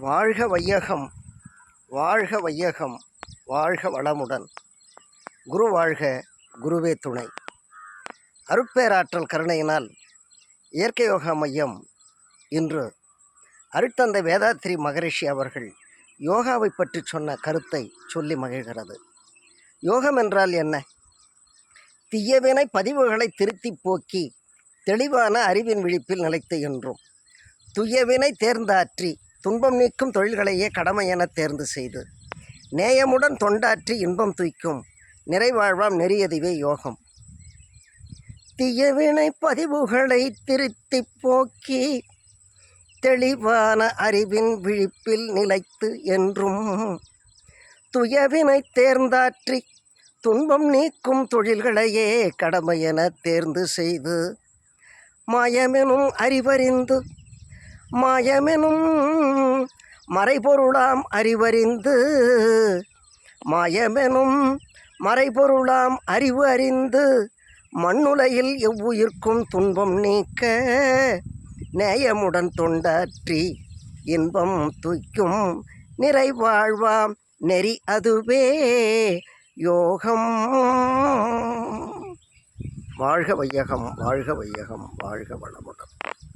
வாழ்க வையகம் வாழ்க வையகம் வாழ்க வளமுடன். குரு வாழ்க குருவே துணை. அருட்பேராற்றல் கருணையினால் இயற்கை யோகா மையம் இன்று அருட்தந்தை வேதாத்ரி மகரிஷி அவர்கள் யோகாவை பற்றி சொன்ன கருத்தை சொல்லி மகிழ்கிறது. யோகம் என்றால் என்ன? தீயவினை பதிவுகளை திருத்தி போக்கி தெளிவான அறிவின் விழிப்பில் நிலைத்து என்றும் துயவினை தேர்ந்தாற்றி துன்பம் நீக்கும் தொழில்களையே கடமை என தேர்ந்து செய்து. நேயமுடன் தொண்டாற்றி இன்பம் துய்க்கும். நிறைவாழ்வாம் நெறியதுவே யோகம். தீயவினை பதிவுகளை திருத்தி போக்கி தெளிவான அறிவின் விழிப்பில் நிலைத்து என்றும். துயவினை தேர்ந்தாற்றி துன்பம் நீக்கும் தொழில்களையே கடமை என தேர்ந்து செய்து மாயமெனும் அறிவறிந்து மாயமெனும் மறைபொருளாம் அறிவறிந்து மாயமெனும் மறைபொருளாம் அறிவு அறிந்து மண்ணுலையில் எவ்வுயிர்க்கும் துன்பம் நீக்க நேயமுடன் தொண்டாற்றி இன்பம் துய்க்கும் நிறைவாழ்வாம் நெறி அதுவே யோகம். வாழ்க வையகம் வாழ்க வையகம் வாழ்க வளமுடன்.